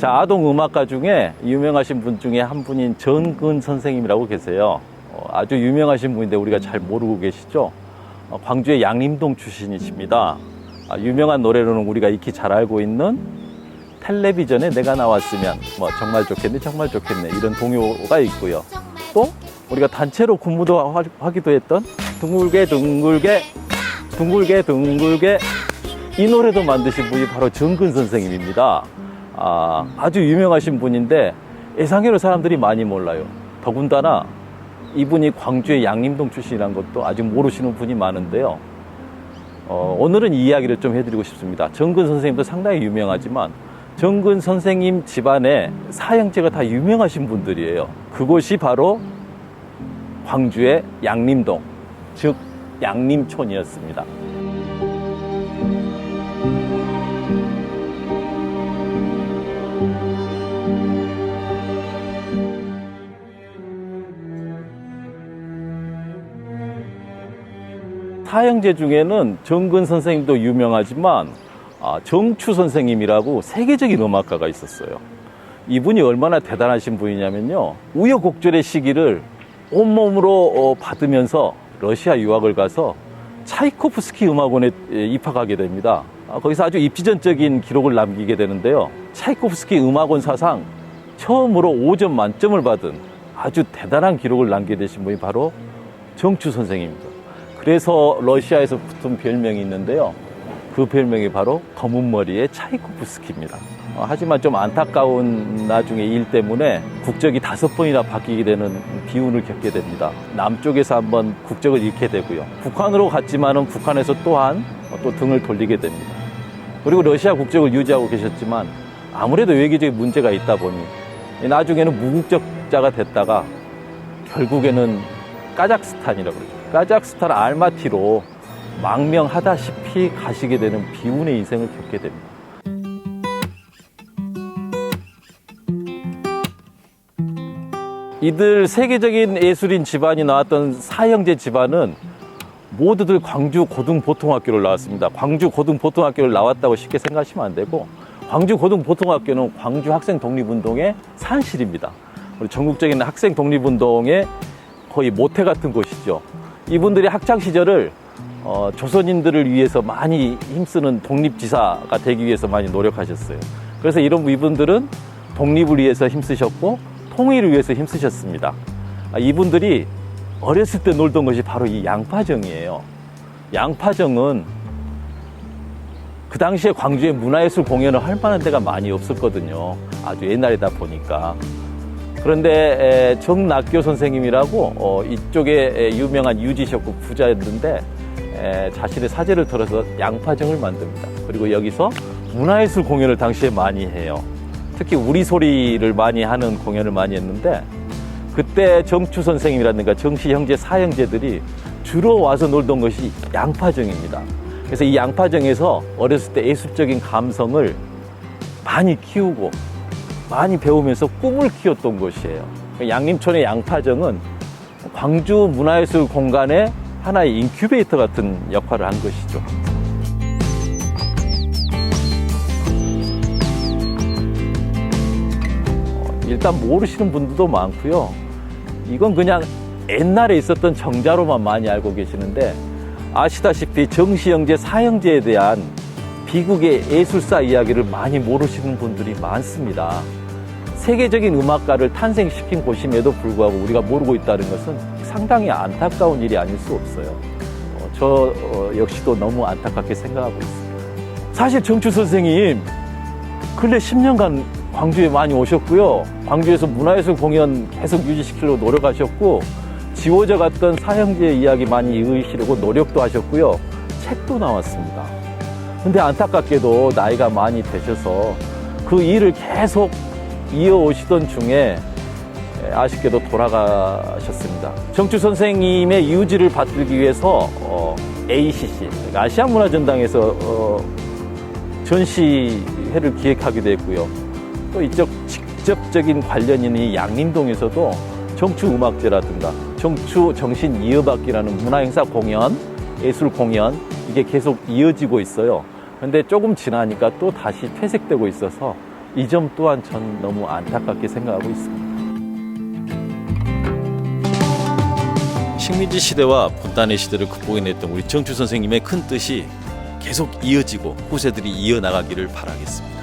자, 아동 음악가 중에 유명하신 분 중에 한 분인 전근 선생님이라고 계세요. 어, 아주 유명하신 분인데 우리가 잘 모르고 계시죠? 어, 광주의 양림동 출신이십니다. 아, 유명한 노래로는 우리가 익히 잘 알고 있는 텔레비전에 내가 나왔으면 뭐 정말 좋겠네, 정말 좋겠네 이런 동요가 있고요. 또 우리가 단체로 군무도 하- 하기도 했던 둥글게 둥글게 둥글게 둥글게 이 노래도 만드신 분이 바로 정근 선생님입니다. 아, 아주 유명하신 분인데 예상외로 사람들이 많이 몰라요. 더군다나 이분이 광주의 양림동 출신이라는 것도 아직 모르시는 분이 많은데요. 어, 오늘은 이 이야기를 좀 해드리고 싶습니다. 정근 선생님도 상당히 유명하지만 정근 선생님 집안에 사형제가 다 유명하신 분들이에요. 그곳이 바로 광주의 양림동, 즉 양림촌이었습니다. 사형제 중에는 정근 선생님도 유명하지만 아, 정추 선생님이라고 세계적인 음악가가 있었어요. 이분이 얼마나 대단하신 분이냐면요. 우여곡절의 시기를 온몸으로 어, 받으면서 러시아 유학을 가서 차이코프스키 음악원에 예, 입학하게 됩니다. 아, 거기서 아주 입지전적인 기록을 남기게 되는데요. 차이코프스키 음악원 사상 처음으로 5점 만점을 받은 아주 대단한 기록을 남기게 되신 분이 바로 정추 선생입니다. 그래서 러시아에서 붙은 별명이 있는데요. 그 별명이 바로 검은 머리의 차이코프스키입니다. 어, 하지만 좀 안타까운 나중에 일 때문에 국적이 다섯 번이나 바뀌게 되는 비운을 겪게 됩니다. 남쪽에서 한번 국적을 잃게 되고요. 북한으로 갔지만은 북한에서 또한 또 등을 돌리게 됩니다. 그리고 러시아 국적을 유지하고 계셨지만 아무래도 외교적인 문제가 있다 보니 나중에는 무국적자가 됐다가 결국에는 까자흐스탄이라고 그러죠. 까자흐스탄 알마티로 망명하다시피 가시게 되는 비운의 인생을 겪게 됩니다. 이들 세계적인 예술인 집안이 나왔던 사형제 집안은 모두들 광주 고등보통학교를 나왔습니다. 광주 고등보통학교를 나왔다고 쉽게 생각하시면 안 되고 광주 고등보통학교는 광주 학생 독립운동의 산실입니다. 우리 전국적인 학생 독립운동의 거의 모태 같은 곳이죠. 이분들이 학창 시절을 어, 조선인들을 위해서 많이 힘쓰는 독립지사가 되기 위해서 많이 노력하셨어요. 그래서 이런 이분들은 독립을 위해서 힘쓰셨고 통일을 위해서 힘쓰셨습니다. 아, 이분들이 어렸을 때 놀던 것이 바로 이 양파정이에요. 양파정은 그 당시에 광주에 문화예술 공연을 할 만한 데가 많이 없었거든요. 아주 옛날이다 보니까. 그런데 에, 정낙교 선생님이라고 어, 이쪽에 에, 유명한 유지셨고 부자였는데 에, 자신의 사제를 털어서 양파정을 만듭니다. 그리고 여기서 문화예술 공연을 당시에 많이 해요. 특히 우리 소리를 많이 하는 공연을 많이 했는데 그때 정추 선생님이라든가 정씨 형제 사형제들이 주로 와서 놀던 것이 양파정입니다. 그래서 이 양파정에서 어렸을 때 예술적인 감성을 많이 키우고 많이 배우면서 꿈을 키웠던 곳이에요. 양림촌의 양파정은 광주 문화예술 공간의 하나의 인큐베이터 같은 역할을 한 것이죠. 어, 일단 모르시는 분들도 많고요. 이건 그냥 옛날에 있었던 정자로만 많이 알고 계시는데 아시다시피 정시형제, 사형제에 대한 비극의 예술사 이야기를 많이 모르시는 분들이 많습니다. 세계적인 음악가를 탄생시킨 곳임에도 불구하고 우리가 모르고 있다는 것은 상당히 안타까운 일이 아닐 수 없어요. 어, 저 어, 역시도 너무 안타깝게 생각하고 있습니다. 사실 정추 선생님 근래 10년간 광주에 많이 오셨고요. 광주에서 문화예술 공연 계속 유지시키려고 노력하셨고 지워져 갔던 사형제 이야기 많이 읽으시려고 노력도 하셨고요. 책도 나왔습니다. 근데 안타깝게도 나이가 많이 되셔서 그 일을 계속 이어오시던 중에 아쉽게도 돌아가셨습니다. 정주 선생님의 유지를 받들기 위해서 어, ACC 그러니까 아시아 문화전당에서 어, 전시회를 기획하기도 했고요. 또 이쪽 직접적인 관련인이 양림동에서도 정추 음악제라든가 정추 정신 이어받기라는 문화행사 공연, 예술 공연 이게 계속 이어지고 있어요. 근데 조금 지나니까 또 다시 퇴색되고 있어서 이 점 또한 전 너무 안타깝게 생각하고 있습니다. 식민지 시대와 분단의 시대를 극복해냈던 우리 정추 선생님의 큰 뜻이 계속 이어지고 후세들이 이어나가기를 바라겠습니다.